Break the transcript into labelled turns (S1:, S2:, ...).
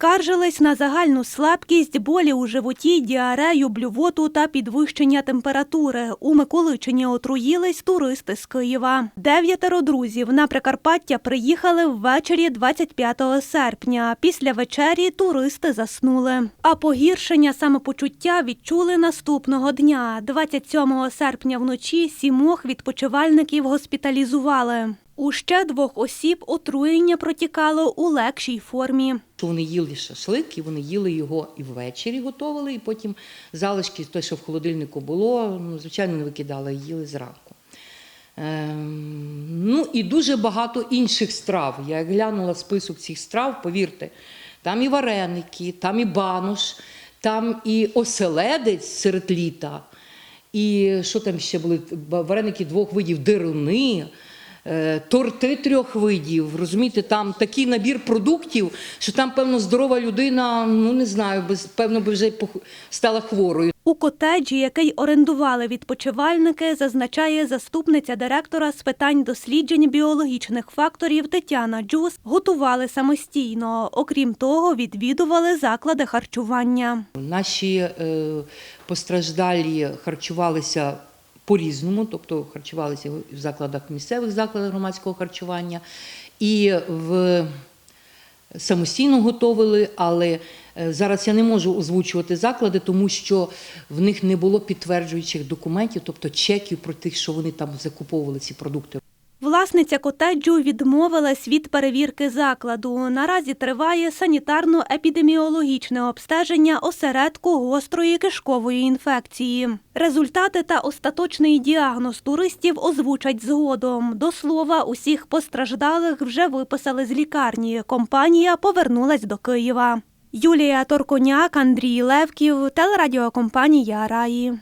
S1: Скаржились на загальну слабкість, болі у животі, діарею, блювоту та підвищення температури. У Миколичині отруїлись туристи з Києва. Дев'ятеро друзів на Прикарпаття приїхали ввечері 25 серпня. Після вечері туристи заснули. А погіршення самопочуття відчули наступного дня. 27 серпня вночі сімох відпочивальників госпіталізували. У ще двох осіб отруєння протікало у легшій формі.
S2: Вони їли шашлик, і вони їли його і ввечері готували, і потім залишки, те, що в холодильнику було, ну, звичайно, не викидали, їли зранку. Ем, ну і дуже багато інших страв. Я глянула список цих страв, повірте, там і вареники, там і банош, там і оселедець серед літа, і що там ще були? Вареники двох видів дируни. Е, Торти трьох видів, розумієте, там такий набір продуктів, що там, певно, здорова людина, ну не знаю, без, певно, би вже стала хворою.
S1: У котеджі, який орендували відпочивальники, зазначає заступниця директора з питань досліджень біологічних факторів Тетяна Джус, готували самостійно. Окрім того, відвідували заклади харчування.
S2: Наші е, постраждалі харчувалися по-різному, тобто харчувалися в закладах місцевих закладах громадського харчування і в самостійно готовили, але е, зараз я не можу озвучувати заклади, тому що в них не було підтверджуючих документів, тобто чеків про тих, що вони там закуповували ці продукти.
S1: Власниця котеджу відмовилась від перевірки закладу. Наразі триває санітарно-епідеміологічне обстеження осередку гострої кишкової інфекції. Результати та остаточний діагноз туристів озвучать згодом. До слова, усіх постраждалих вже виписали з лікарні. Компанія повернулась до Києва. Юлія Торконяк, Андрій Левків, телерадіокомпанія Раї.